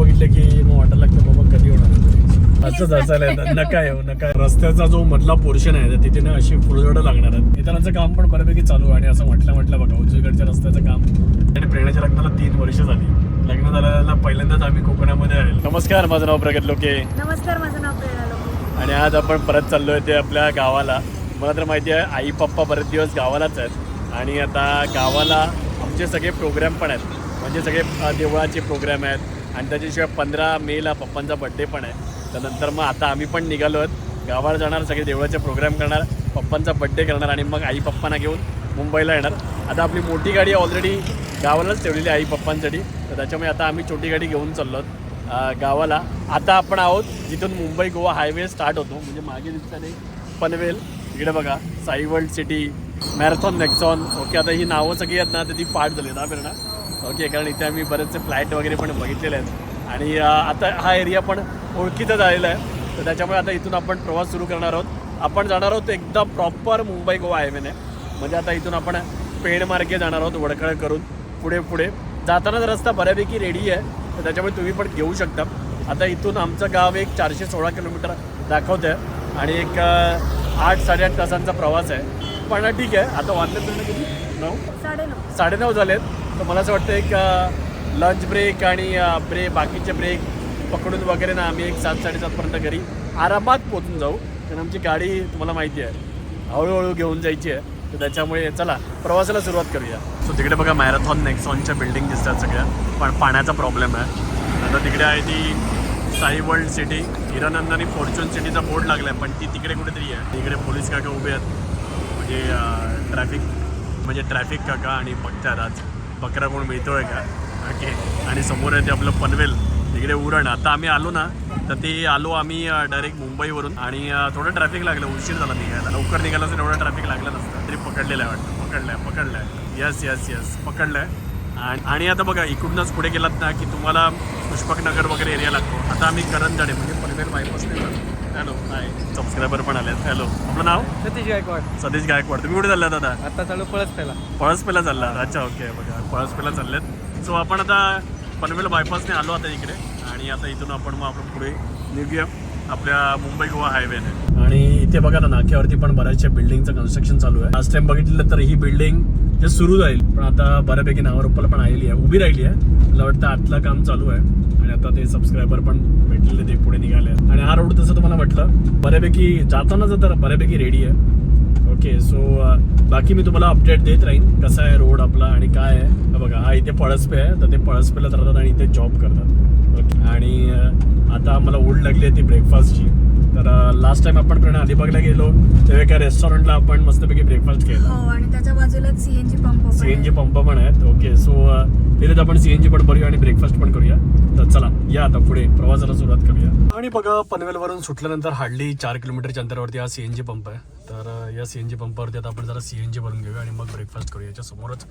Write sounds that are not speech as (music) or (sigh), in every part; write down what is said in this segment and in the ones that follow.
बघितले की मग वाटायला लागतं बाबा कधी होणार. असंच असायला येतं. (laughs) नका येऊ नका रस्त्याचा जो मधला पोर्शन आहे तिथे ना अशी फुलझडं लागणार आहेत. इतरांचं काम पण बऱ्यापैकी चालू आहे आणि असं म्हटलं म्हटलं बघा उजवीकडच्या रस्त्याचं काम. आणि प्रेरणाच्या लग्नाला तीन वर्ष झाली. लग्न झालेला पहिल्यांदाच आम्ही कोकणामध्ये आहे. नमस्कार माझं नाव प्रगत लोके. नमस्कार माझं नाव प्रेरणा लोके. आणि आज आपण परत चाललोय ते आपल्या गावाला. मला तर माहिती आहे आई पप्पा बरेच दिवस गावालाच आहेत. आणि आता गावाला आमचे सगळे प्रोग्राम पण आहेत. म्हणजे सगळे देवळाचे प्रोग्राम आहेत. आणि त्याच्याशिवाय पंधरा मेला पप्पांचा बड्डे पण आहे. त्यानंतर मग आता आम्ही पण निघालो आहोत. गावाला जाणार सगळे देवळाचे प्रोग्राम करणार पप्पांचा बड्डे करणार आणि मग आई पप्पांना घेऊन मुंबईला येणार. आता आपली मोठी गाडी ऑलरेडी गावालाच ठेवलेली आई पप्पांसाठी. तर त्याच्यामुळे आता आम्ही छोटी गाडी घेऊन चाललो आहोत गावाला. आता आपण आहोत जिथून मुंबई गोवा हायवे स्टार्ट होतो. म्हणजे मागे दिसताने पनवेल. इकडे बघा Sai world city marathon Nexon okay आता ही नावं सगळी आहेत ना तर ती पाठ झाली ना फिरणं. ओके कारण इथे आम्ही बरेचसे फ्लॅट वगैरे पण बघितलेले आहेत. आणि आता हा एरिया पण ओळखीचा झालेला आहे. तर त्याच्यामुळे आता इथून आपण प्रवास सुरू करणार आहोत. आपण जाणार आहोत एकदम प्रॉपर मुंबई गोवा हायवेने म्हणजे आता इथून आपण पेण मार्गे जाणार आहोत वडखळ करून पुढे पुढे. जातानाच रस्ता बऱ्यापैकी रेडी आहे. तर त्याच्यामुळे तुम्ही पण घेऊ शकता. आता इथून आमचं गाव एक चारशे सोळा किलोमीटर दाखवतं आहे आणि एक आठ साडेआठ तासांचा प्रवास आहे. पण ठीक आहे. आता वाजले पूर्ण किती? नऊ? साडेनऊ. साडेनऊ झालेत. तर मला असं वाटतं एक लंच ब्रेक आणि ब्रे बाकीचे ब्रेक पकडून वगैरे ना आम्ही एक सात साडेसातपर्यंत घरी आरामात पोचून जाऊ. कारण आमची गाडी तुम्हाला माहिती आहे हळूहळू घेऊन जायची आहे. तर त्याच्यामुळे चला प्रवासाला सुरुवात करूया. सो तिकडे बघा मॅरेथॉन नेक्सॉनच्या बिल्डिंग दिसतात सगळ्या. पण पाण्याचा प्रॉब्लेम आहे. आता तिकडे आहे ती साई वर्ल्ड सिटी हिरानंद आणि फॉर्च्युन सिटीचा बोर्ड लागला आहे पण ती तिकडे कुठेतरी आहे. तिकडे पोलीस काका उभे आहेत. म्हणजे ट्रॅफिक म्हणजे ट्रॅफिक काका आणि बघतात आज. बकरा कोण मिळतोय का? ओके. आणि समोर आहे ते आपलं पनवेल. तिकडे उरण. आता आम्ही आलो ना तर ते आलो आम्ही डायरेक्ट मुंबईवरून. आणि थोडं ट्रॅफिक लागलं. उशीर झाला निघायला. लवकर निघाला असेल एवढं ट्रॅफिक लागलं नसतं. तरी पकडलेलं आहे वाटतं. पकडलं आहे पकडलं आहे यस यस यस पकडलं आहे आणि आता बघा इकडूनच पुढे गेलात ना की तुम्हाला पुष्पकनगर वगैरे एरिया लागतो. आता आम्ही करंजाडे म्हणजे Panvel bypass hello hi subscriber पण आलेत. हॅलो आपलं नाव? सतीश गायकवाड. सतीश गायकवाड. तुम्ही कुठे चाललात दादा आता चालू पळस त्याला पळसपेला चाललात. अच्छा ओके बघा पळसपेला चाललेत. सो आपण आता पनवेल बायपासने आलो आता इकडे. आणि आता इथून आपण मग आपण पुढे निघूया. आपल्या मुंबई गोवा हायवेने आणि इथे बघा ना नाक्यावरती पण बऱ्याचशा बिल्डिंगचं कन्स्ट्रक्शन चालू आहे. लास्ट टाइम बघितलं तर ही बिल्डिंग जे सुरू जाईल पण आता बऱ्यापैकी नावारूपाला पण आलेली आहे उभी राहिली आहे. मला वाटतं आतलं काम चालू आहे. आणि आता ते सबस्क्रायबर पण भेटलेले ते पुढे निघाले आणि हा रोड तसं तुम्हाला म्हटलं बऱ्यापैकी जातानाच तर बऱ्यापैकी रेडी आहे. ओके सो बाकी मी तुम्हाला अपडेट देत राहीन कसा आहे रोड आपला आणि काय आहे. बघा हा इथे पळसपे आहे तर ते पळसपेलाच राहतात आणि इथे जॉब करतात. ओके आणि अ, आता मला ओढ लागली आहे ती ब्रेकफास्टची तर लास्ट टाइम आपण प्रणा अलिबागला गेलो तेव्हा एका रेस्टॉरंटला आपण मस्तपैकी ब्रेकफास्ट केला. हो आणि त्याच्या बाजूलाच सीएनजी पंप सीएनजी. पंप पण आहेत. ओके सो तिथेच आपण सीएनजी पण भरूया आणि ब्रेकफास्ट पण करूया. तर चला या आता पुढे. प्रवासाला सुरुवात करूया. आणि बघा पनवेलवरून सुटल्यानंतर हार्डली चार किलोमीटरच्या अंतरावरती हा सीएनजी पंप आहे. तर अ, या सीएनजी पंपावरती आता आपण जरा सीएनजी भरून घेऊया आणि मग ब्रेकफास्ट करूया. याच्यासमोरच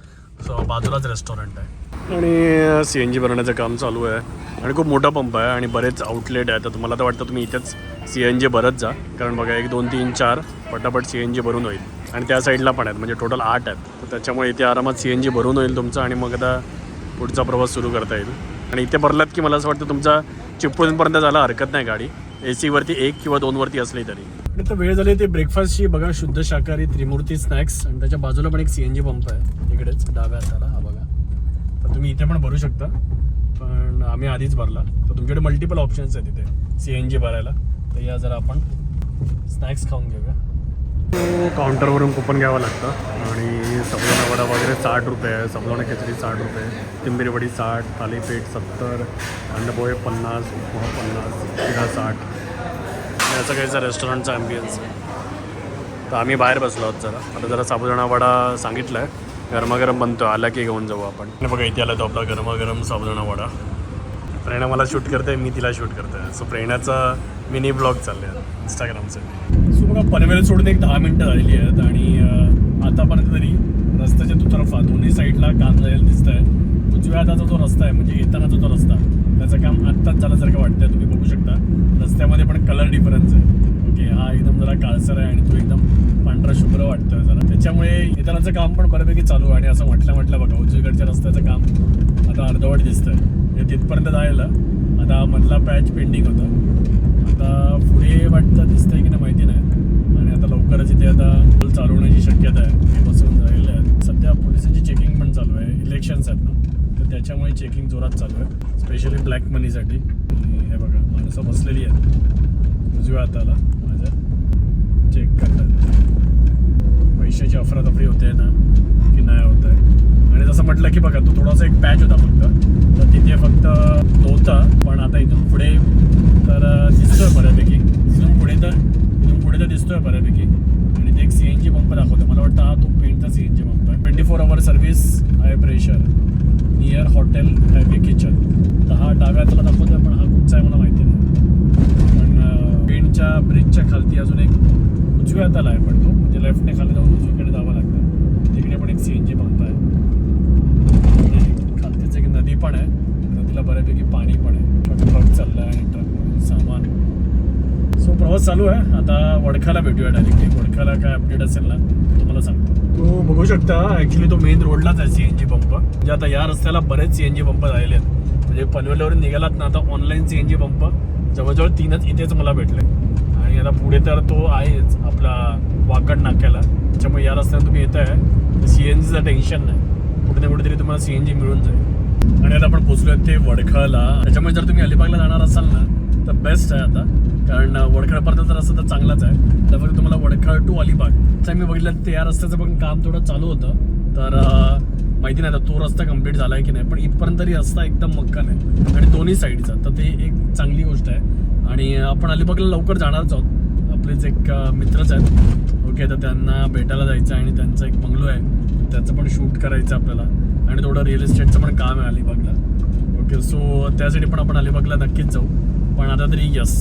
बाजूलाच रेस्टॉरंट आहे. आणि सीएनजी भरण्याचं काम चालू आहे. आणि खूप मोठा पंप आहे आणि बरेच आउटलेट आहे. तर तुम्हाला तर वाटतं तुम्ही इथेच सी एन जी भरत जा. कारण बघा एक दोन तीन चार पटापट सी एन जी भरून होईल. आणि त्या साईडला पण आहेत. म्हणजे टोटल आठ आहेत. तर त्याच्यामुळे इथे आरामात सी एन जी भरून होईल तुमचं आणि मग आता पुढचा प्रवास सुरू करता येईल. आणि इथे भरलात की मला असं वाटतं तुमचा चिपळूणपर्यंत झाला हरकत नाही गाडी. ए सीवरती एक किंवा दोनवरती असली तरी. तर वेळ झाली ते ब्रेकफास्टची बघा शुद्ध शाकाहारी त्रिमूर्ती स्नॅक्स आणि त्याच्या बाजूला पण एक सी एन जी पंप आहे. इकडेच डाव्या हाताला. हा बघा. तर तुम्ही इथे पण भरू शकता. पण आम्ही आधीच भरला. तर तुमच्याकडे मल्टिपल ऑप्शन्स आहेत इथे. सी एन जी भरायला. तर या जरा आपण स्नॅक्स खाऊन घेऊया. काउंटरवरून कुपन घ्यावं लागतं. आणि साबुदाणा वडा वगैरे साठ रुपये आहे. साबुदाणा खिचडी साठ रुपये तिंबिरीवडी साठ थालीपीठ सत्तर अंडपोहे पन्नास उपमा पन्नास शिरा साठ. याचं असं काहीचा रेस्टॉरंटचा ॲम्बियन्स आहे. तर आम्ही बाहेर बसलो आहोत जरा. आता जरा साबुदाणा वडा सांगितलं आहे गरमागरम बनतो आला की घेऊन जाऊ आपण. बघा इथे आला तो आपला गरमागरम साबुदाणा वडा. प्रेरणा मला शूट करते मी तिला शूट करते. सो प्रेरणाचा मिनी ब्लॉग चालले आहे इंस्टाग्रामचे बघा पनवेल सोडून एक दहा मिनटं झालेली आहेत आणि आतापर्यंत तरी रस्त्याच्या दुतर्फा दोन्ही साईडला काम झालेलं दिसत आहे उजव्या हाताचा जो रस्ता आहे म्हणजे येतानाचा जो रस्ता त्याचं काम आत्ताच झाल्यासारखं वाटतं तुम्ही बघू शकता. रस्त्यामध्ये पण कलर डिफरन्स आहे. ओके हा एकदम जरा काळसर आहे आणि तो एकदम पांढरा शुभ्र वाटतोय जरा. त्याच्यामुळे येतानाचं काम पण बऱ्यापैकी चालू आहे आणि असं म्हटलं म्हटलं बघा उजवीकडच्या रस्त्याचं काम आता अर्धवट दिसतंय. म्हणजे तिथपर्यंत जायला आता मधला पॅच पेंडिंग होता. आता पुढे वाटतं दिसतंय की नाही माहिती नाही. लवकरच इथे आता पूल चालवण्याची शक्यता आहे. ते बसवून झालेले आहेत सध्या पोलिसांची चेकिंग पण चालू आहे. इलेक्शन्स आहेत ना. तर त्याच्यामुळे चेकिंग जोरात चालू आहे. स्पेशली ब्लॅक मनीसाठी हे बघा माणसं बसलेली आहेत. उजव्या हाताला माझ्या चेक करतात. पैशाची अफरातफरी होते ना की नाही होत आहे. आणि जसं म्हटलं की बघा तो थोडासा एक पॅच होता फक्त. तर तिथे फक्त होता पण आता इथून पुढे तर दिसतोय बऱ्यापैकी. इथून पुढे तर पुढे तर दिसतोय बऱ्यापैकी. आणि ते एक सी एन जी पंप दाखवतो मला वाटतं हा तो पेंटचा सी एन जी पंप आहे. Twenty four hour service high pressure near hotel heavy kitchen तर हा डाव्या हाताला दाखवतोय पण हा कुठचा आहे मला माहिती नाही. पण पेंटच्या ब्रिजच्या खालती अजून एक उजव्या हाताला आहे पण तो. म्हणजे लेफ्टने खाली जाऊन उजवीकडे जावं लागतं. तिकडे पण एक सी एन जी पंप आहे. खालतीच एक नदी पण आहे. नदीला बऱ्यापैकी पाणी पण आहे. ट्रक चाललं आहे आणि ट्रकमधून सामान सो प्रवास चालू आहे. आता वडखाला भेटूया डायरेक्टली वडखाला काय अपडेट असेल ना तुम्हाला सांगतो. तो बघू शकता ॲक्च्युली तो मेन रोडलाच आहे सी एन जी पंप म्हणजे आता या रस्त्याला बरेच सी एन जी पंप झालेले आहेत. म्हणजे पनवेलवरून निघालात ना आता online C N G pump जवळजवळ तीनच इथेच मला भेटले. आणि आता पुढे तर तो आहेच आपला वाकड नाक्याला. त्याच्यामुळे या रस्त्याने तुम्ही येत आहे सी एन जीचं टेन्शन नाही. कुठे ना कुठेतरी तुम्हाला सी एन जी मिळून जाईल. आणि आता आपण पोहोचलो ते वडखाला. त्याच्यामुळे जर तुम्ही अलिबागला जाणार असाल ना तर बेस्ट आहे आता. कारण वडखळपर्यंत रस्ता तर चांगलाच आहे. तर फक्त तुम्हाला वडखळ टू अलिबाग. तर मी बघितलं ते या रस्त्याचं पण काम थोडं चालू होतं. तर माहिती नाही आता तो रस्ता कंप्लीट झाला आहे की नाही पण इथपर्यंत तरी रस्ता एकदम मक्कन आहे. आणि दोन्ही साईडचा तर ते एक चांगली गोष्ट आहे. आणि आपण अलिबागला लवकर जाणारच आहोत. आपलेच एक मित्रच आहेत. ओके तर त्यांना भेटायला जायचं आहे आणि त्यांचा एक बंगलो आहे. त्याचं पण शूट करायचं आपल्याला. आणि थोडं रिअल इस्टेटचं पण काम आहे अलिबागला. ओके सो त्यासाठी पण आपण अलिबागला नक्कीच जाऊ. पण आता तरी यस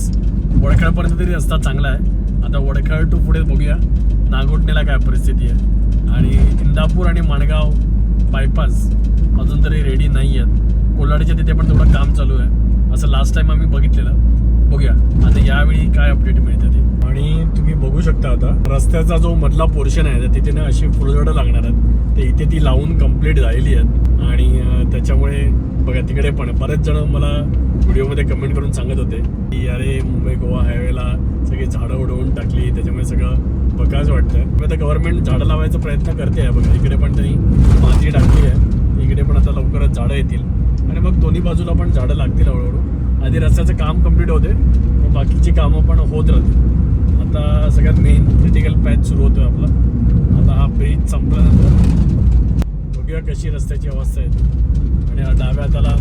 वडखळपर्यंत तरी रस्ता चांगला आहे. आता वडखळ टू पुढे बघूया. नागोटणीला काय परिस्थिती आहे. आणि इंदापूर आणि माणगाव बायपास अजून तरी रेडी नाही आहेत. कोल्हाडीच्या तिथे पण थोडं काम चालू आहे. असं लास्ट टाइम आम्ही बघितलेलं. बघूया. आता यावेळी काय अपडेट मिळते ते. आणि तुम्ही बघू शकता आता रस्त्याचा जो मधला पोर्शन आहे तर तिथे ना अशी फुलझडं लागणार आहेत. ते इथे ती लावून कंप्लीट झालेली आहेत. आणि त्याच्यामुळे बघा तिकडे पण बरेच जण मला व्हिडिओमध्ये कमेंट करून सांगत होते की अरे मुंबई गोवा हायवेला सगळी झाडं उडवून टाकली त्याच्यामुळे सगळं बघाच वाटतं आता गव्हर्नमेंट झाडं लावायचा प्रयत्न करते आहे बघा इकडे पण त्यांनी माती टाकली आहे इकडे पण आता लवकरच झाडं येतील. आणि मग दोन्ही बाजूला पण झाडं लागतील हळूहळू. आधी रस्त्याचं काम कंप्लीट होते मग बाकीची कामं पण होत राहतील. आता सगळ्यात मेन क्रिटिकल पॅच सुरू होतो आपला. आता हा ब्रिज संपल्यानंतर बघूया कशी रस्त्याची अवस्था आहे आणि डाव्या हाताला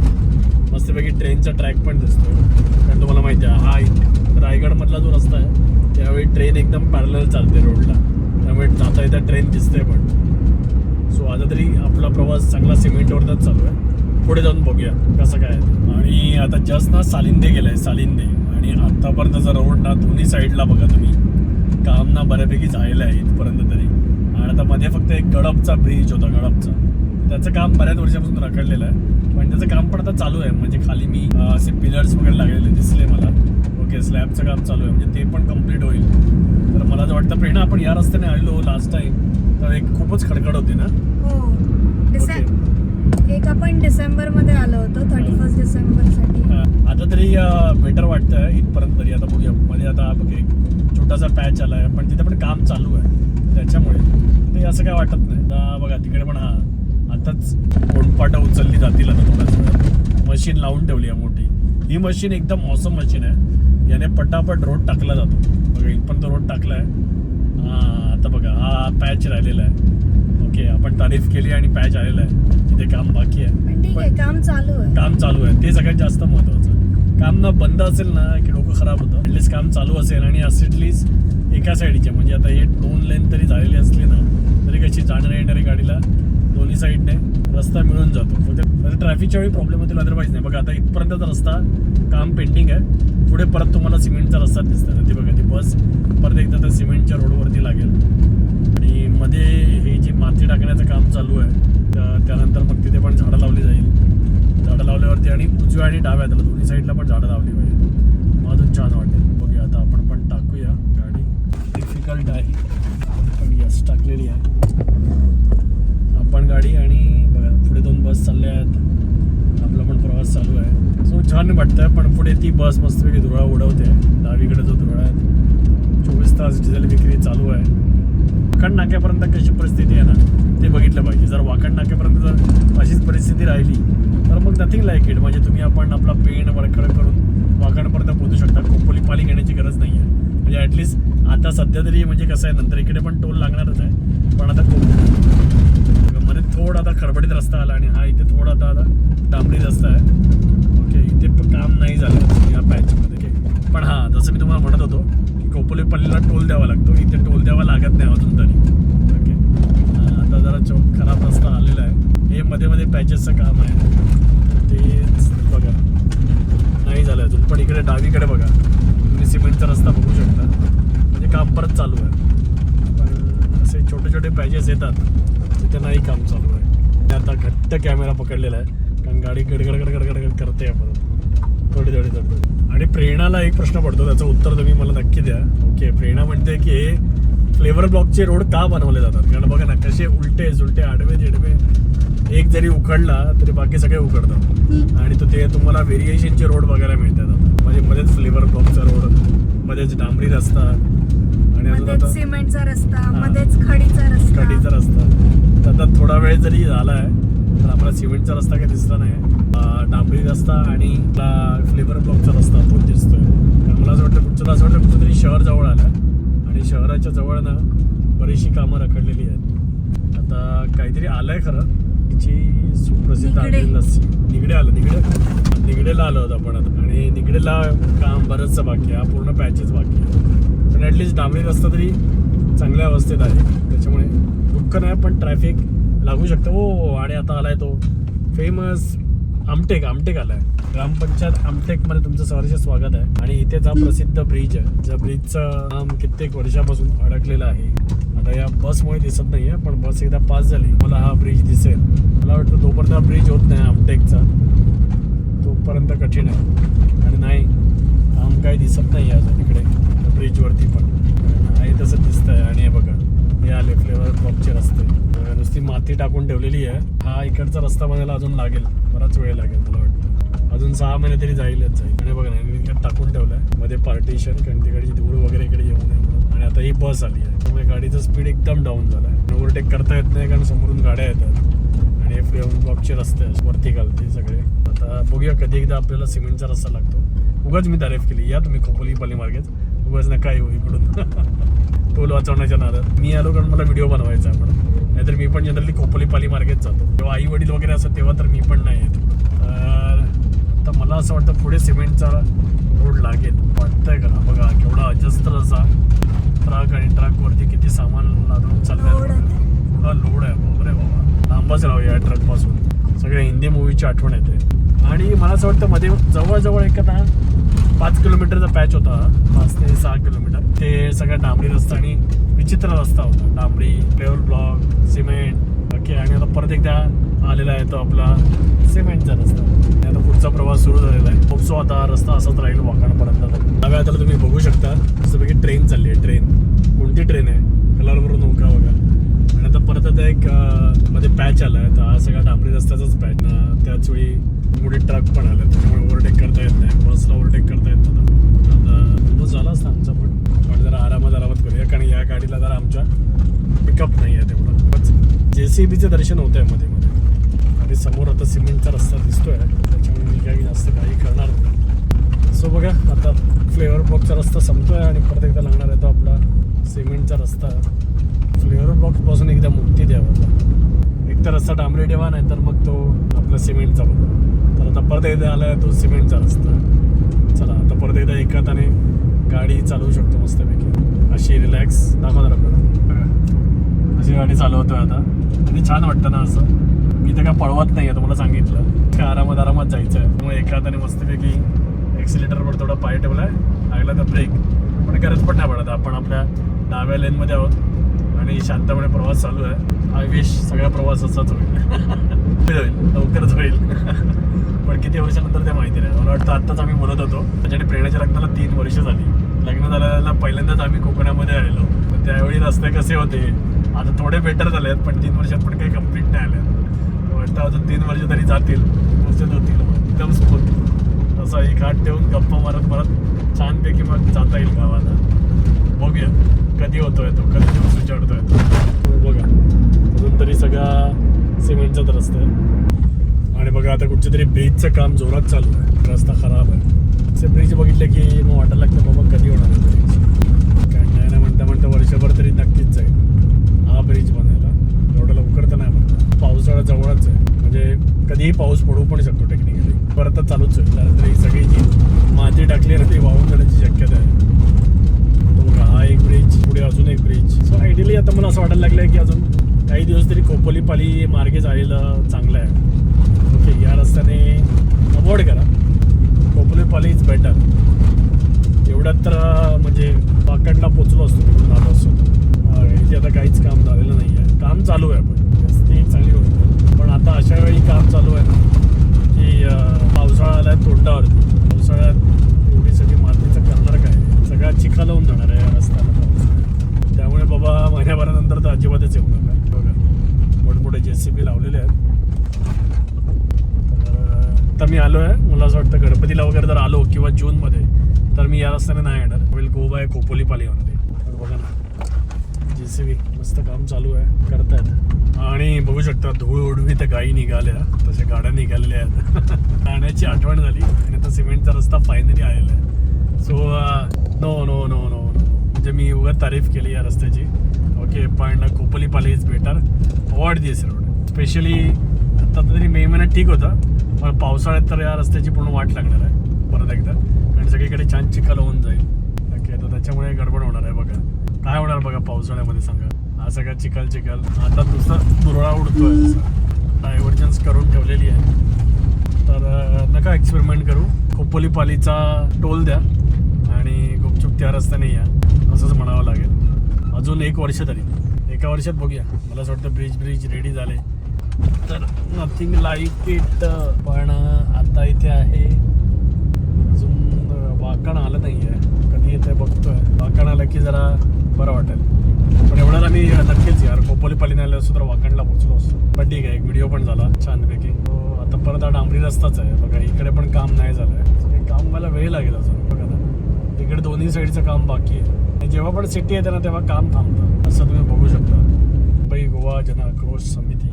मस्तपैकी ट्रेनचा ट्रॅक पण दिसतो कारण तुम्हाला माहिती आहे हा रायगडमधला जो रस्ता आहे त्यावेळी ट्रेन एकदम पॅरल चालते रोडला त्यामुळे जाता येता ट्रेन दिसते पण. सो आता तरी आपला प्रवास चांगला सिमेंटवरच चालू आहे. पुढे जाऊन बघूया कसं काय आणि आता जस्ट ना सालिंदे आहे सालिंदे. आणि आत्तापर्यंतचा रोड ना दोन्ही साईडला बघा तुम्ही. काम ना बऱ्यापैकी झालेलं आहे इथपर्यंत तरी. आणि आता मध्ये फक्त एक गडपचा ब्रिज होता गडपचा. त्याचं काम बऱ्याच वर्षापासून रखडलेलं आहे. पण त्याचं काम पण आता चालू आहे. म्हणजे खाली मी असे पिलर्स वगैरे लागलेले दिसले मला. ओके स्लॅबचं काम चालू आहे. म्हणजे ते पण कंप्लीट होईल. तर मला वाटतं प्रेरणा आपण या रस्त्याने आलेलो लास्ट टाइम तर एक खूपच खडखड होती ना? हो. एक आपण डिसेंबरमध्ये आलो होतो थर्टी फर्स्ट डिसेंबरसाठी आता तरी बेटर वाटतं इथपर्यंत तरी. आता बघूया. मध्ये आता बघ एक छोटासा पॅच आला आहे पण तिथे पण काम चालू आहे. त्याच्यामुळे. ते असं काय वाटत नाही. बघा तिकडे पण हा आताच कोणपाटा उचलली जातील आता थोड्याच वेळात. मशीन लावून ठेवली आहे मोठी. ही मशीन एकदम ऑसम मशीन आहे. याने पटापट रोड टाकला जातो. बघा इथपर्यंत रोड टाकला आहे हा आता बघा हा पॅच राहिलेला आहे. ओके आपण तारीफ केली आणि पॅच आलेला आहे. तिथे काम बाकी आहे. पण ठीक आहे काम चालू आहे. काम चालू आहे. ते सगळ्यात जास्त महत्वाचं काम ना बंद असेल ना की डोकं खराब होतं. ॲटलीस्ट काम चालू असेल आणि ॲटलीस्ट एका साईडचे म्हणजे आता हे दोन लेन तरी झालेली असली ना तरी कशी जाणाऱ्या येणाऱ्या गाडीला? दोन्ही साईडने रस्ता मिळून जातो. फक्त ट्रॅफिकच्या वेळी प्रॉब्लेम होतील अदरवाईज नाही. बघा आता इथपर्यंतचा रस्ता काम पेंडिंग आहे. पुढे परत तुम्हाला सिमेंटचा रस्ता दिसतात ते बघा ती बस परत एकदा त्या सिमेंटच्या रोडवरती लागेल. आणि मध्ये हे जे माती टाकण्याचं काम चालू आहे त्यानंतर मग तिथे पण झाडं लावली जाईल. झाडं लावल्यावरती आणि उजव्या आणि डाव्या त्याला दोन्ही साईडला पण झाडं लावली पाहिजे. मग अजून छान वाटेल. बघूया आता आपण पण टाकूया. गाडी डिफिकल्ट आहे. पण यस टाकलेली आहे. आपण गाडी आणि बघा पुढे दोन बस चालल्या आहेत. आपला पण प्रवास चालू आहे. सो छान वाटतं आहे पण पुढे ती बस मस्तपैकी धुळा उडवते. डावीकडे जो धुळा आहे चोवीस तास डिझेल विक्री चालू आहे. वाकण नाक्यापर्यंत कशी परिस्थिती आहे ना ते बघितलं पाहिजे. जर वाकण नाक्यापर्यंत जर अशीच परिस्थिती राहिली तर मग नथिंग लाईक इट म्हणजे तुम्ही आपण आपला पेन वडखड करून वाकणपर्यंत पोहोचू शकता. खोपोली पाली घेण्याची गरज नाही आहे. म्हणजे ॲटलिस्ट आता सध्या तरी म्हणजे कसं आहे नंतर इकडे पण टोल लागणारच आहे. पण आता खूप म्हणजे मध्ये थोडा आता खडबडीत रस्ता आला आणि हा इथे थोडा आता आता डांबरी रस्ता आहे. ओके इथे पण काम नाही झालं या पॅचमध्ये ओके पण हां जसं मी तुम्हाला म्हणत होतो की टोल द्यावा लागतो. इथे टोल द्यावा लागत नाही अजून तरी. ओके आता जरा चौक खराब रस्ता आलेला आहे. हे मध्ये मध्ये पॅचेसचं काम आहे. तेच बघा. नाही झालं अजून पण इकडे डावीकडे बघा. तुम्ही सिमेंटचा रस्ता बघू शकता. म्हणजे काम परत चालू आहे. पण असे छोटे छोटे पॅचेस येतात. तिथे नाही काम चालू आहे. आता घट्ट कॅमेरा पकडलेला आहे. कारण गाडी गडगड गडगड गडगड करते आहे परत थोडी थोडी थोडी. आणि प्रेरणाला एक प्रश्न पडतो त्याचं उत्तर तुम्ही मला नक्की द्या. ओके प्रेरणा म्हणते की हे फ्लेवर ब्लॉकचे रोड का बनवले जातात? कारण बघा ना कसे उलटे जुलटे आडवे तिडवे एक जरी उखडला तरी बाकी सगळे उखडतात. आणि तो ते तुम्हाला व्हेरिएशनचे रोड बघायला मिळतात म्हणजे मध्येच फ्लेवर ब्लॉकचा रोड मध्येच डांबरी रस्ता आणि सिमेंटचा रस्ता. मध्येच खडीचा रस्ता. कडीचा रस्ता. तर आता थोडा वेळ जरी झाला आहे तर आम्हाला सिमेंटचा रस्ता काही दिसला नाही. डांबरी रस्ता आणि फ्लेवर ब्लॉकचा रस्ता तोच दिसतोय. कारण मला असं वाटतं कुठचं असं वाटतं कुठचं तरी शहर जवळ आलं. आणि शहराच्या जवळ ना बरीचशी कामं रखडलेली आहेत. आता काहीतरी आलंय खरं. तिची सुप्रसिद्ध. आलेली लस्सी. निगडे आलं निगडे. निगडेला आलो होतो आपण आता. आणि निगडेला काम बरंचसं बाकी आहे. हा पूर्ण पॅचेस बाकी आहे. पण ॲटलिस्ट डांबरी रस्ता तरी चांगल्या अवस्थेत आहे. त्याच्यामुळे दुःख नाही पण ट्रॅफिक लागू शकतं. हो आणि आता आलाय तो. फेमस आमटेक आमटेक आलाय. ग्रामपंचायत आमटेकमध्ये तुमचं सहर्ष स्वागत आहे. आणि इथेच हा प्रसिद्ध ब्रिज आहे. ज्या ब्रिजचं नाम कित्येक वर्षापासून अडकलेलं आहे. आता या बसमुळे दिसत नाहीये पण बस एकदा पास झाली मला हा ब्रिज दिसेल. मला वाटतं तोपर्यंत हा ब्रिज होत नाही आमटेकचा तोपर्यंत कठीण आहे. आणि नाही काम काही दिसत नाही अजून इकडे ब्रिजवरती पण. आहे तसं दिसतंय. आणि हे बघा हे आले फ्लेवर ब्लॉकचे रस्ते नुसती माती टाकून ठेवलेली आहे. हा इकडचा रस्ता बनायला अजून लागेल. बराच वेळ लागेल मला वाटतं? अजून सहा महिने तरी जाईलच जाईल आणि बघा ना इकडे टाकून ठेवलंय. मध्ये पार्टिशन कारण तिकडची धूळ वगैरे इकडे येऊ नये म्हणून. आणि आता ही बस आली आहे. त्यामुळे गाडीचं स्पीड एकदम डाऊन झालं आहे ओव्हरटेक करता येत नाही कारण समोरून गाड्या येतात. आणि हे फ्लेवर ब्लॉकचे रस्ते वरती घालते सगळे. आता बघूया कधी एकदा आपल्याला सिमेंटचा रस्ता लागतो. उगाच मी तारीफ केली. या तुम्ही खोपोली पाली मार्गेच उगाच नका येऊ इकडून. (laughs) टोल वाचवण्याच्या नादात. मी आलो कारण मला व्हिडिओ बनवायचा आहे नाहीतर मी पण जनरली खोपोली पाली मार्गेत जातो. जेव्हा आई वडील वगैरे असतात तेव्हा तर मी पण नाही येत. तर आता मला असं वाटतं पुढे सिमेंटचा रोड लागेल. वाटतंय का बघा केवढा अजस्त्र असा ट्रक आणि ट्रकवरती किती सामान लादून आहे. पुन्हा लोड आहे. बापरे बाबा. लांबच राहू या ट्रकपासून सगळ्या हिंदी मूवीची आठवण येते. आणि मला असं वाटतं मध्ये जवळजवळ एक आता पाच किलोमीटरचा पॅच होता. पाच ते सहा किलोमीटर. ते सगळा डांबरी रस्ता आणि विचित्र रस्ता होता. डांबरी लेवल ब्लॉक सिमेंट ओके आणि आता परत एकदा आलेला आहे तो आपला सिमेंटचा रस्ता. आणि आता पुढचा प्रवास सुरू झालेला आहे. खूप सो आता रस्ता असाच राहील वाकणपर्यंत डाव्या आता तुम्ही बघू शकता जसं ट्रेन चालली आहे. ट्रेन कोणती ट्रेन आहे? कलरवर नौका बघा. आणि आता परत आता एक मध्ये पॅच आला आहे. तर हा सगळा डांबरी रस्त्याचाच पॅच त्याच वेळी मोठे ट्रक पण आले त्याच्यामुळे ओव्हरटेक करता येत नाही. बसला ओव्हरटेक करता येत नव्हतं. आता झाला असता आमचा पण पण जरा आरामात आरामात करूया कारण या गाडीला जरा आमच्या पिकअप नाही आहे तेवढं. जे सी बीचं दर्शन होत आहे मध्ये मध्ये. आणि समोर आता सिमेंटचा रस्ता दिसतोय त्याच्यामुळे मी काही जास्त काही करणार नाही. सो बघा आता फ्लेवर ब्लॉकचा रस्ता संपतोय आणि परत एकदा लागणार आहे तो आपला सिमेंटचा रस्ता. फ्लेवर ब्लॉकपासून एकदा मुक्ती द्यावा एक तर रस्ता डांबरी ठेवा नाही तर मग तो आपला सिमेंटचा बघा. तर आता परत एकदा आला आहे तो सिमेंटचा रस्ता. चला आता परत एकदा एका हाताने गाडी चालवू शकतो मस्तपैकी. अशी रिलॅक्स दाखवा जरा अशी गाडी चालवतोय आता. आणि छान वाटतं ना असं. मी तर काय पळवत नाही आहे तुम्हाला सांगितलं. आरामात आरामात जायचं आहे मग एका हाताने मस्तपैकी एक्सिलेटरवर थोडा पाय ठेवला आहे लागला तर ब्रेक पण गरज पण नाही पडत. आपण आपल्या डाव्या लेनमध्ये आहोत. आणि शांतपणे प्रवास चालू आहे. आय विश सगळा प्रवास असाच होईल. (laughs) होईल. लवकरच होईल. (laughs) पण किती वर्षानंतर ते माहिती नाही. मला वाटतं आत्ताच आम्ही बोलत होतो. त्याच्याने प्रेरणाच्या लग्नाला तीन वर्ष झाली. लग्न झाल्याला पहिल्यांदाच आम्ही कोकणामध्ये आलेलो. पण त्यावेळी रस्ते कसे होते? आता थोडे बेटर झाले आहेत पण तीन वर्षात पण काही कंप्लीट नाही आले वाटतं अजून तीन वर्ष तरी जातील. वर्षात होतील एकदम स्मूथ असं एक हात ठेवून गप्पा मारत मारत छानपैकी मग जाता येईल गावाला. बघूया. कधी होतोय तो? कधी दिवस उजाडतोय तो? बघा. अजून तरी सगळा सिमेंटचाच रस्ता आहे. आणि बघा आता कुठच्या तरी ब्रिजचं काम जोरात चालू आहे. रस्ता खराब आहे. ते ब्रिज बघितले की मग वाटायला लागतं बाबा कधी होणार ब्रिज? काय नाही ना म्हणता म्हणता वर्षभर तरी नक्कीच जाईल. हा ब्रिज बनायला एवढं लवकर तर नाही म्हणता पावसाळा जवळच आहे. म्हणजे कधीही पाऊस पडू पण शकतो टेक्निकली परत चालूच होईल कारण तरी सगळी जी माती टाकली आहे ना ती वाहून जाण्याची शक्यता आहे. तो बघा हा एक ब्रिज पुढे अजून एक ब्रिज. सो आयडियली आता मला असं वाटायला लागलं आहे की अजून काही दिवस तरी खोपोली पाली मार्गे जायला चांगलं आहे. रस्त्याने अवॉइड करा. खोपोली पाली इज बेटर एवढ्यात तर म्हणजे वाकडला पोचलो असतो तिकडून आलो असतो इथे आता काहीच काम झालेलं नाही आहे. काम चालू आहे पण. ती चांगली गोष्ट आहे. पण आता अशा वेळी काम चालू आहे ना की पावसाळा आला आहे तोंडावरती. पावसाळ्यात एवढी सगळी मातीचं करणार काय? सगळा चिखल होऊन जाणार आहे या रस्त्याला त्यामुळे बाबा महिन्याभरानंतर तर अजिबातच येऊ नका. बघा. मोठमोठे जे सी बी लावलेले आहेत आत्ता आता मी आलो आहे मला असं वाटतं गणपतीला वगैरे जर आलो किंवा जूनमध्ये तर मी या रस्त्याने नाही येणार. Will go by Khopoli Pali only तर बघा ना. जे सी बी मस्त काम चालू आहे. करतायत. आणि बघू शकता धूळ उडवी तर गाई निघाल्या. तशा गाड्या निघालेल्या आहेत. (laughs) गाण्याची आठवण झाली. आणि आता सिमेंटचा रस्ता फायनली आलेला आहे. So no no no no no म्हणजे मी उगाच तारीफ केली या रस्त्याची. ओके पण Khopoli Pali is better avoid this road specially आता तरी मे महिन्यात ठीक होता. पण पावसाळ्यात तर या रस्त्याची पूर्ण वाट लागणार आहे परत एकदा. कारण सगळीकडे छान चिखल होऊन जाईल. ओके तर त्याच्यामुळे गडबड होणार आहे बघा. काय होणार बघा पावसाळ्यामध्ये सांगा. हा सगळा चिखल चिखल. आता नुसता तुरळा उडतोय डायव्हर्जन्स करून ठेवलेली आहे. तर नका एक्सपेरिमेंट करू. खोपोली पालीचा टोल द्या. आणि गुपचूप त्या रस्त्याने या. असंच म्हणावं लागेल. अजून एक वर्ष तरी. एका वर्षात बघूया. मला असं वाटतं ब्रिज ब्रिज रेडी झाले. तर नथिंग लाईक इट पण आता इथे आहे. अजून वाकण आलं नाही आहे कधी इथे बघतोय. वाकण आलं की जरा बरं वाटेल. पण एवढ्याला मी नक्कीच यार खोपोली पालीने आलो असतो तर वाकणला पोचलो असतो. पण ठीक आहे एक व्हिडिओ पण झाला छानपैकी. तो आता परत हा डांबरी रस्ताच आहे. बघा इकडे पण काम नाही झालंय. हे काम मला वेळ लागेल अजून. बघा इकडे दोन्ही साईडचं काम बाकी आहे. आणि जेव्हा पण सिटी येते ना तेव्हा काम थांबतं. असं तुम्ही बघू शकता. मुंबई गोवा जन आक्रोश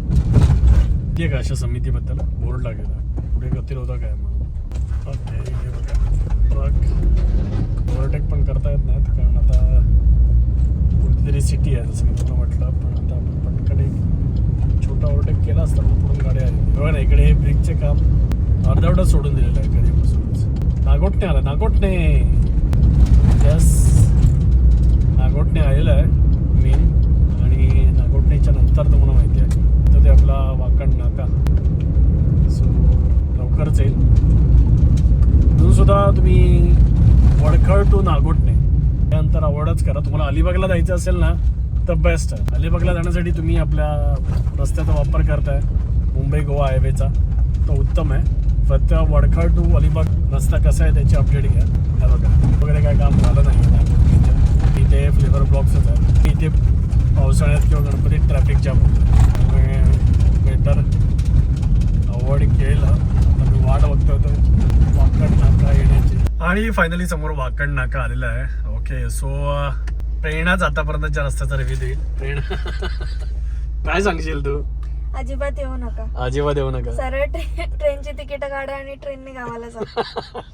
समिती ठीक अशा समितीबद्दल? बोर्ड लागेल. पुढे गतिरोधक आहे म्हणून. ओके हे ट्रक ओव्हरटेक पण करता येत नाहीत कारण आता कोणती सिटी आहे जसं मी तुला म्हटलं पण आता आपण पटकन एक छोटा ओव्हरटेक केला असता मग पुढून गाड्या आली बघा ना इकडे हे ब्रिकचे काम अर्धवटं सोडून दिलेलं आहे कधीपासूनच. नागोटणे आला नागोटणे! यस नागोटणे आलेलं आहे मेन आणि नागोटणेच्या नंतर तुम्हाला माहिती आहे ते आपला वाकण नाका सो लवकरच येईल. म्हणून सुद्धा तुम्ही वडखळ टू नागोटणे. हे अंतर आवडच करा. तुम्हाला अलिबागला जायचं असेल ना तर बेस्ट आहे अलिबागला जाण्यासाठी तुम्ही आपल्या रस्त्याचा वापर करताय. मुंबई गोवा हायवेचा. तो उत्तम आहे. फक्त वडखळ टू अलिबाग रस्ता कसा आहे त्याची अपडेट घ्या. हे बघा. वगैरे काय काम झालं नाही. तिथे इथे फ्लेवर ब्लॉक्सच आहे. इथे पावसाळ्यात किंवा गणपतीत ट्रॅफिक जाम होतं. बेटर अवॉइड केलं. आता मी वाट बघतोय तो वाकड नाका येण्याची. आणि फायनली समोर वाकड नाका आलेला आहे. ओके सो प्रेरणाच आतापर्यंतच्या रस्त्याचा रिव्ह्यू देईल. प्रेरणा. (laughs) काय सांगशील तू? अजिबात येऊ नका. अजिबात येऊ नका. सरळ ट्रेन ट्रेनची तिकीट काढा आणि ट्रेनने गावाला जा. (laughs)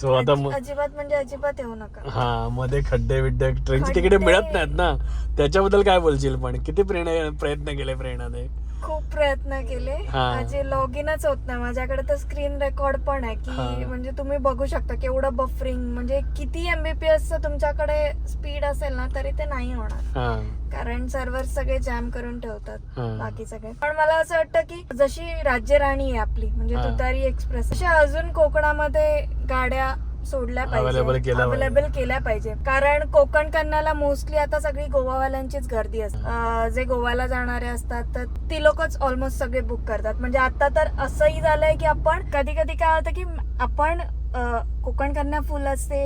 सो आता मग अजिबात म्हणजे अजिबात येऊ नका. हा मध्ये खड्डे बिड्डे ट्रेनची. तिकीट मिळत नाहीत ना. त्याच्याबद्दल काय बोलशील पण? किती प्रेरणा प्रयत्न केले प्रेरणाने? खूप प्रयत्न केले हा. माझे लॉग इनच होत नाही माझ्याकडे तर स्क्रीन रेकॉर्ड पण आहे हा. की म्हणजे तुम्ही बघू शकता केवढं बफरिंग म्हणजे किती एमबीपीएस तुमच्याकडे स्पीड असेल ना तरी ते नाही होणार हा कारण सर्व्हर सगळे जॅम करून ठेवतात हा. बाकी सगळे पण मला असं वाटतं की जशी राज्य राणी आहे आपली म्हणजे हा. तुतारी एक्सप्रेस अशा अजून कोकणामध्ये गाड्या सोडल्या Available पाहिजे केल्या पाहिजे. अवेलेबल केल्या पाहिजे. कारण कोकण कन्याला मोस्टली आता सगळी गोवावाल्यांचीच गर्दी असते अं, जे गोव्याला जाणारे असतात तर ती लोकच ऑलमोस्ट सगळे बुक करतात. म्हणजे आता तर असंही झालंय की आपण कधी कधी काय होतं की आपण अ, कोकण कन्या फुल असते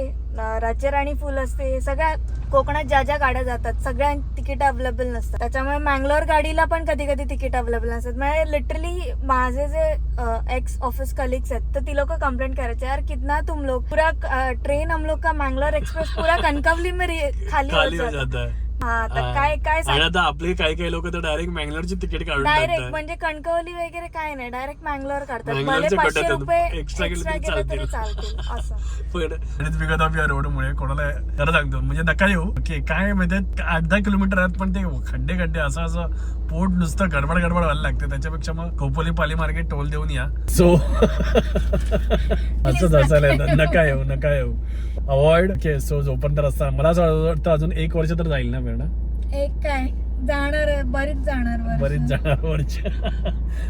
राज्यराणी फुल असते सगळ्या कोकणात ज्या ज्या गाड्या जातात सगळ्या तिकीट अवेलेबल नसतात. त्याच्यामुळे मँगलोर गाडीला पण कधी कधी तिकीट अवेलेबल नसतात. म्हणजे लिटरली माझे जे एक्स ऑफिस कलिग्स आहेत तर ती लोक कंप्लेंट करायचे यार कितना तुम लोग? पूरा ट्रेन हम लोग का मैंगलोर एक्सप्रेस पूरा कणकवली में खाली हो हो जाता हा तर काय काय आणि आता आपले काही काही लोक तर डायरेक्ट मँगलोरची तिकीट काढून डायरेक्ट टाकतात. म्हणजे कणकवली वगैरे काय नाही डायरेक्ट मँगलोर काढतात. मँगलोरचे भले पाचशे कटतात. रुपये Extra एक्स्ट्रा गेले तरी गेले तरी चालतील. चालतील. असं. (laughs) पण ऑफ या रोडमुळे कोणाला खरं सांगतो म्हणजे नका येऊ. की काय माहिती आठ दहा किलोमीटर आहेत पण ते खड्डे खड्डे असं असं पोट नुसतं गडबड गडबड व्हायला लागते. त्याच्यापेक्षा मग खोपोली पाली मार्केट टोल देऊन या. सो (laughs) असंच असायला येतं. नका येऊ नका येऊ. अवॉइड ओके सो जोपर्यंत रस्ता मला असं वाटतं अजून एक वर्ष तर जाईल ना वेळ ना एक काय जाणार आहे बरीच जाणार. बरीच जाणार वर्ष.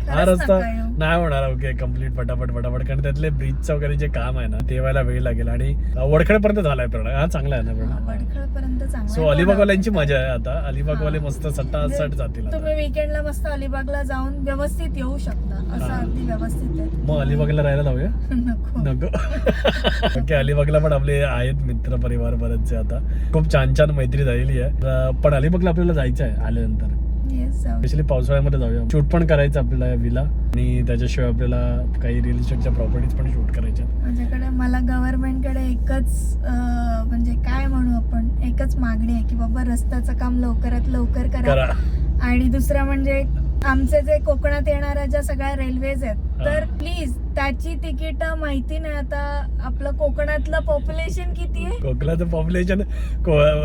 हा रस्ता. नाही होणार ओके कंप्लीट फटाफट फटाफट कारण त्यातले ब्रिजचं वगैरे जे काम आहे ना ते व्हायला वेळ लागेल. आणि वडखडपर्यंत झालाय प्रणय हा चांगला आहे ना प्रणय सो. अलिबागवाल्यांची मजा आहे आता. अलिबागवाले. मस्त सट्टा सट जातील आता. तुम्ही विकेंडला मस्त अलिबागला जाऊन व्यवस्थित येऊ शकता. असं. अगदी व्यवस्थित आहे. मग अलिबागला राहायला लावूया (laughs) नको. नको. (laughs) ओके अलिबागला पण आपले आहेत मित्र परिवार बरेचसे आता. खूप छान छान मैत्री झालेली आहे. पण अलिबागला आपल्याला जायचं आहे. आल्यानंतर. स्पेशली पावसाळ्यामध्ये जाऊया. शूट पण करायचं आपल्याला विला आणि त्याच्याशिवाय आपल्याला काही रिअल इस्टेटच्या प्रॉपर्टीज पण शूट करायच्या माझ्याकडे मला गव्हर्नमेंटकडे एकच म्हणजे काय म्हणू आपण? एकच मागणी आहे की बाबा रस्त्याचं काम लवकरात लवकर करा. करा. आणि दुसरं म्हणजे आमचे जे कोकणात येणाऱ्या ज्या सगळ्या रेल्वेज आहेत तर. प्लीज त्याची तिकीट माहिती नाही आता. आपलं कोकणातलं पॉप्युलेशन किती आहे? कोकणाचं पॉप्युलेशन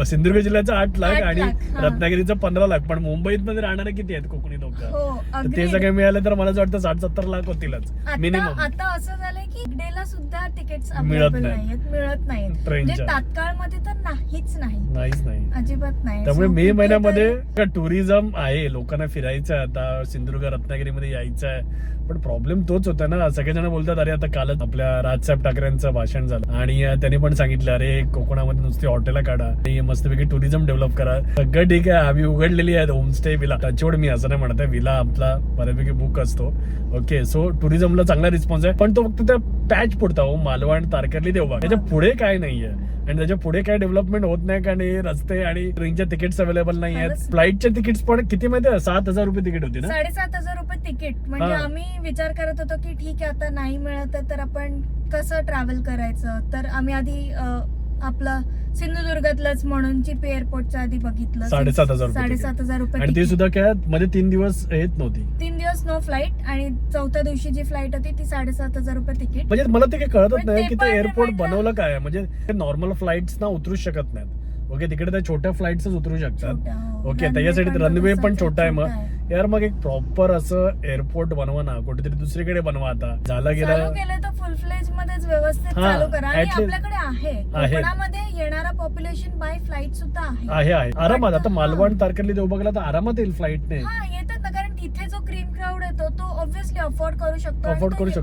सिंधुदुर्ग जिल्ह्याचं आठ लाख आणि. रत्नागिरीचं पंधरा लाख. पण मुंबईत मध्ये राहणारे किती आहेत कोकणी लोक? हो ते. सगळे मिळाले तर मला वाटतं साठ सत्तर लाख होतीलच मिनिमम आता असं झालंय की डेला सुद्धा तिकीट मिळत अवेलेबल नाही. नाहीयेत मिळत नाहीत म्हणजे ट्रेनच्या तात्काळमध्ये तर नाहीच नाही नाहीच नाही अजिबात नाही त्यामुळे मे महिन्यामध्ये टुरिझम आहे लोकांना फिरायचं आता सिंधुदुर्ग रत्नागिरीमध्ये यायचं आहे पण प्रॉब्लेम तोच होता ना. सगळेजण बोलतात अरे आता कालच आपल्या राजसाहेब ठाकरेंचं भाषण झालं. आणि त्यांनी पण सांगितलं अरे कोकणामध्ये नुसती हॉटेल काढा आणि मस्तपैकी टुरिझम डेव्हलप करा. सगळं ठीक आहे आम्ही उघडलेली आहेत होमस्टे विला टचवड मी असं नाही म्हणत आहे विला आपला बऱ्यापैकी बुक असतो. ओके सो टुरिझमला चांगला रिस्पॉन्स आहे. पण तो फक्त त्या पॅच पुरता हो मालवण तारकर्ली देवबाग. त्याच्या पुढे काय नाहीये. आणि त्याच्या पुढे काय डेव्हलपमेंट होत नाही कारण रस्ते आणि ट्रेनच्या तिकीट्स अवेलेबल नाही आहेत. फ्लाईटचे तिकीट्स पण किती माहिती सात हजार रुपये तिकीट होती ना? साडेसात हजार रुपये तिकीट. म्हणजे. आम्ही विचार करत होतो की ठीक आहे आता नाही मिळत तर आपण कसं ट्रॅव्हल करायचं? तर आम्ही आधी आपलं सिंधुदुर्गातलंच म्हणून चिपी एअरपोर्टच्या आधी बघितलं साडेसात हजार रुपये साडेसात हजार रुपये आणि ते तिकीट. सुद्धा काय मध्ये तीन दिवस येत नव्हती तीन दिवस नो फ्लाईट आणि चौथ्या दिवशी जी फ्लाईट होती ती साडेसात हजार रुपये तिकीट म्हणजे मला ते काही कळतच पण नाही ते की पण ते एअरपोर्ट म्हटलं- बनवलं काय आहे. म्हणजे ते नॉर्मल फ्लाईट्स ना उतरू शकत नाहीत ओके तिकडे त्या छोट्या फ्लाईट्स उतरू शकतात छोट्या, हो. ओके Runway त्याच्यासाठी पण रनवे पण छोटा आहे मग छोटा आहे. यार मग एक प्रॉपर असं एअरपोर्ट बनवा ना कुठेतरी दुसरीकडे बनवा आता. झालं गेलं केलं तर फुल फ्लेज मध्येच व्यवस्थित हा, चालू करा. आणि at least- आपल्याकडे आहे. आहे. कोकणामध्ये येणारा पॉप्युलेशन बाय फ्लाईट सुद्धा आहे. आहे आहे. आरामात. आता. मालवण तारकर्ली देवबागला तर आरामात येईल फ्लाईटने हा येतात ना. कारण तिथे जो क्रीम क्राऊड येतो तो ऑब्व्हियसली अफोर्ड करू शकतो. आणि अफोर्ड तो करू ये-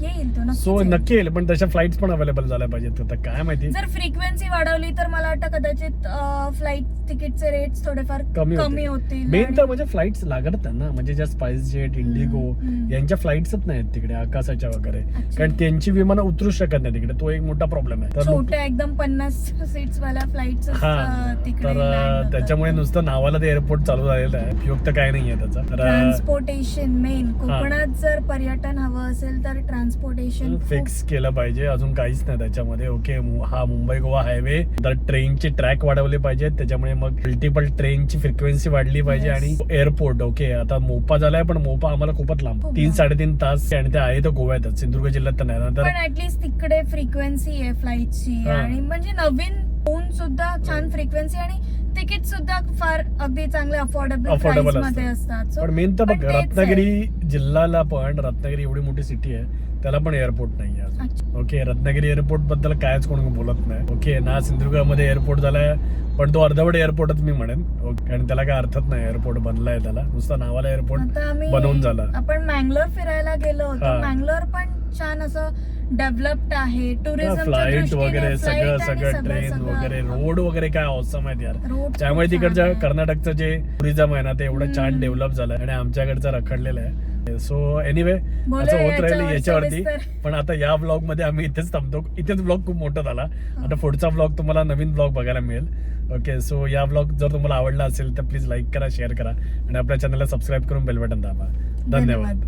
शकतो येईल तो नक्कीच सो येईल. नक्की येईल पण तशा फ्लाईट्स पण अवेलेबल झाल्या पाहिजेत आता काय माहिती? जर फ्रिक्वेन्सी वाढवली तर मला वाटतं कदाचित फ्लाईट तिकीटचे रेट्स थोडेफार कमी कमी होतील होतील मेन आणि- तर म्हणजे फ्लाईट्स लागत नाही ना म्हणजे ज्या स्पाइस जेट इंडिगो हम्म. यांच्या फ्लाईट्सच नाहीत तिकडे आकाशाच्या वगैरे. कारण त्यांची विमानं उतरू शकत नाही तिकडे तो एक मोठा प्रॉब्लेम आहे. तर लोक- छोट्या एकदम पन्नास सीट्स वाल्या फ्लाईट हा. तर अं. त्याच्यामुळे नुसतं नावाला ते एअरपोर्ट चालू झालेलं आहे. उपयोग तर काय नाहीये त्याचा. तर अं, ट्रान्सपोर्टेशन मेन कोकणात जर पर्यटन हवं असेल तर ट्रान्सपोर्टेशन फिक्स केलं पाहिजे. अजून काहीच नाही त्याच्यामध्ये. ओके हा मुंबई गोवा हायवे तर ट्रेनचे ट्रॅक वाढवले पाहिजेत त्याच्यामुळे मग मल्टिपल ट्रेनची फ्रिक्वेन्सी वाढली पाहिजे. आणि एअरपोर्ट ओके आता मोपा झालाय पण मोपा आम्हाला खूपच लांब. तीन. साडेतीन तास आणि ते आहे तर गोव्यातच. सिंधुदुर्ग जिल्ह्यात तर नाही. पण ऍटलीस्ट तिकडे फ्रिक्वेन्सी आहे फ्लाईटची. आणि म्हणजे नवीन होऊन सुद्धा छान फ्रिक्वेन्सी आणि तिकीट सुद्धा फार अगदी चांगले अफोर्डेबल प्राइसमध्ये असतात. पण मेन तर. रत्नागिरी जिल्ह्याला पण रत्नागिरी एवढी मोठी सिटी आहे. त्याला पण एअरपोर्ट नाही आहे. ओके रत्नागिरी एअरपोर्टबद्दल कायच कोण बोलत नाही ओके ना सिंधुदुर्गामध्ये एअरपोर्ट झालाय पण तो अर्धवट एअरपोर्टच मी म्हणेन ओके आणि त्याला काय अर्थच नाही एअरपोर्ट बनलाय त्याला नुसतं नावाला एअरपोर्ट बनवून झाला. आपण मँगलोर फिरायला गेलो होतो. मँगलोर पण छान असं डेव्हलप्ड आहे टुरिझम फ्लाईट वगैरे सगळं सगळं ट्रेन वगैरे रोड वगैरे काय औसम आहेत यार त्यामुळे तिकडच्या. कर्नाटकचं जे टुरिझम आहे ना ते एवढं छान. डेव्हलप झालंय आणि आमच्याकडचं रखडलेलं आहे सो एनिवे असं होत राहील याच्यावर याच्यावरती. पण आता या ब्लॉगमध्ये आम्ही इथेच थांबतो. इथेच ब्लॉग खूप मोठा झाला. आता पुढचा ब्लॉग तुम्हाला नवीन ब्लॉग बघायला मिळेल. ओके सो या ब्लॉग जर तुम्हाला आवडला असेल तर प्लीज लाईक करा शेअर करा. आणि आपल्या चॅनलला सबस्क्राईब करून बेल बटन दाबा. धन्यवाद.